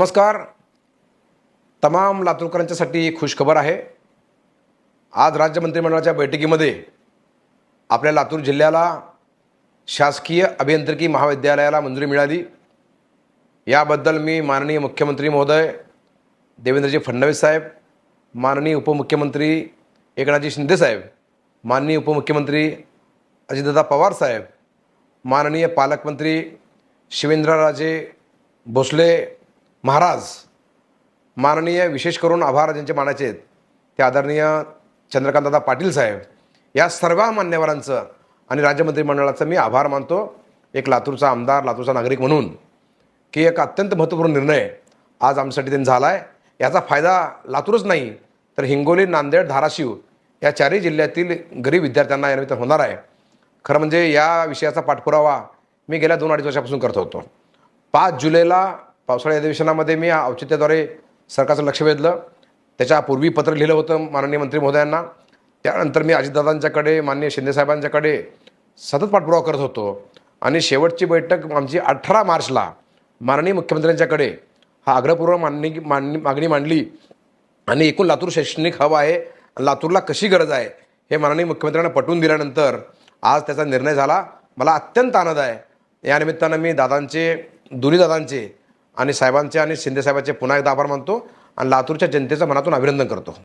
नमस्कार. तमाम लातूरकरांच्यासाठी खुशखबर आहे. आज राज्य मंत्रिमंडळाच्या बैठकीमध्ये आपल्या लातूर जिल्ह्याला शासकीय अभियांत्रिकी महाविद्यालयाला मंजुरी मिळाली. याबद्दल मी माननीय मुख्यमंत्री महोदय देवेंद्रजी फडणवीस साहेब माननीय उपमुख्यमंत्री एकनाथजी शिंदे साहेब माननीय उपमुख्यमंत्री अजितदादा पवार साहेब माननीय पालकमंत्री शिवेंद्रराजे भोसले महाराज माननीय विशेष करून आभार ज्यांचे मानायचे आहेत ते आदरणीय चंद्रकांतदादा पाटील साहेब या सर्व मान्यवरांचं आणि राज्य मंत्रिमंडळाचं मी आभार मानतो. एक लातूरचा आमदार लातूरचा नागरिक म्हणून की एक अत्यंत महत्त्वपूर्ण निर्णय आज आमच्यासाठी त्यांनी झाला आहे याचा फायदा लातूरच नाही तर हिंगोली नांदेड धाराशिव या चारही जिल्ह्यातील गरीब विद्यार्थ्यांना यानिमित्त होणार आहे. खरं म्हणजे या विषयाचा पाठपुरावा मी गेल्या दोन अडीच वर्षापासून करत होतो. पाच जुलैला पावसाळी अधिवेशनामध्ये मी औचित्याद्वारे सरकारचं लक्ष वेधलं. त्याच्यापूर्वी पत्र लिहिलं होतं माननीय मंत्री महोदयांना. त्यानंतर मी अजितदादांच्याकडे माननीय शिंदेसाहेबांच्याकडे सतत पाठपुरावा करत होतो. आणि शेवटची बैठक आमची अठरा मार्चला माननीय मुख्यमंत्र्यांच्याकडे हा आग्रहपूर्वक मांडणी मांडणी मागणी मांडली. आणि एकूण लातूर शैक्षणिक हवा आहे. लातूरला कशी गरज आहे हे माननीय मुख्यमंत्र्यांना पटवून दिल्यानंतर आज त्याचा निर्णय झाला. मला अत्यंत आनंद आहे. या निमित्तानं मी दादांचे दोन्ही दादांचे आणि साहेबांचे आणि शिंदेसाहेबांचे पुन्हा एकदा आभार मानतो आणि लातूरच्या जनतेचं मनातून अभिनंदन करतो.